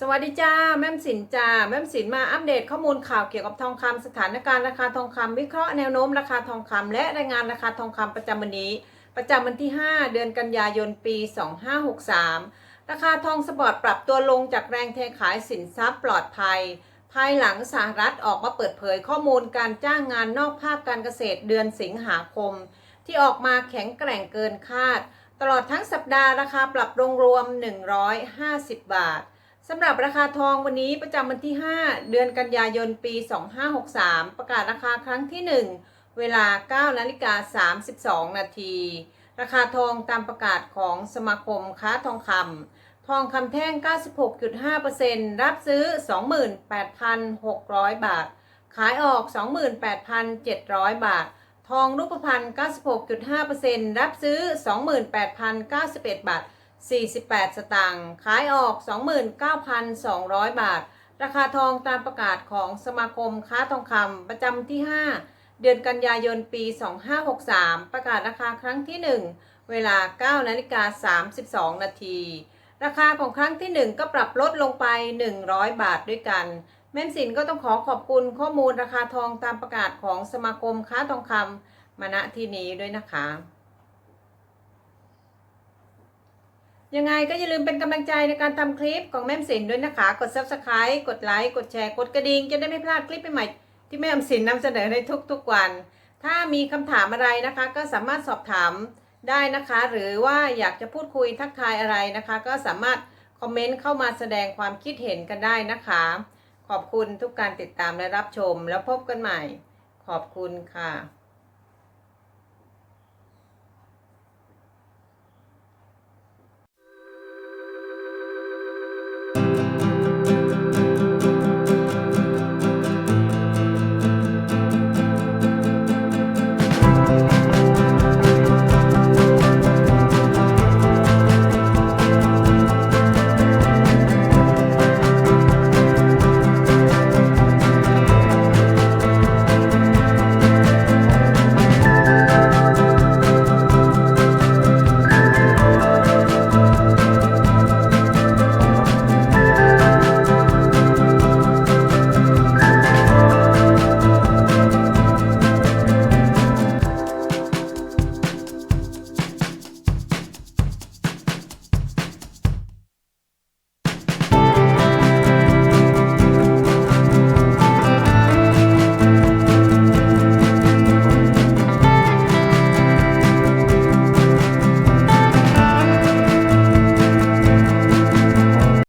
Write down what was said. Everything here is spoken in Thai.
สวัสดีจ้าแม่มสินจ้าแม่มสินมาอัปเดตข้อมูลข่าวเกี่ยวกับทองคำสถานการณ์ราคาทองคำวิเคราะห์แนวโน้มราคาทองคำและรายงานราคาทองคำประจำวันนี้ ประจำวันที่ 5 เดือนกันยายนปี 2563 ราคาทองสปอร์ตปรับตัวลงจากแรงเทขายสินทรัพย์ปลอดภัย ภายหลังสหรัฐออกมาเปิดเผยข้อมูลการจ้างงานนอกภาคการเกษตรเดือนสิงหาคม ที่ออกมาแข็งแกร่งเกินคาด ตลอดทั้งสัปดาห์ราคาปรับลงรวม 150 บาท สำหรับราคาทองวันนี้ประจำวันที่ 5 เดือนกันยายนปี 2563 ประกาศราคาครั้งที่ 1 เวลา9นาฬิกา32 นาที ราคาทองตามประกาศของสมาคมค้าทองคำทองคำแท่ง 96.5%รับซื้อ 28,600 บาท ขายออก 28,700 บาท ทองรูปพรรณ96.5%รับซื้อ 28,091 บาท 48 สตางค์ขายออก 29,200 บาท ราคาทองตามประกาศของสมาคมค้าทองคำประจำที่ 5 เดือนกันยายนปี 2563 ประกาศราคาครั้งที่ 1 เวลา 9 นาฬิกา 32 นาที ราคาของครั้งที่ 1 ก็ปรับลดลงไป 100 บาทด้วยกันแม่นสินก็ต้องขอขอบคุณข้อมูลราคาทองตามประกาศของสมาคมค้าทองคำมาณที่นี้ด้วยนะคะ ยังไงก็อย่าลืมเป็นกำลังใจในการทำคลิปของแม่มสินด้วยนะคะ กด subscribe กดไลค์กดแชร์กดกระดิ่งจะได้ไม่พลาดคลิปใหม่ๆที่แม่มสินนำเสนอในทุกๆวัน ถ้ามีคำถามอะไรนะคะ ก็สามารถสอบถามได้นะคะ หรือว่าอยากจะพูดคุยทักทายอะไรนะคะ ก็สามารถคอมเมนต์เข้ามาแสดงความคิดเห็นกันได้นะคะ ขอบคุณทุกการติดตามและรับชม แล้วพบกันใหม่ ขอบคุณค่ะ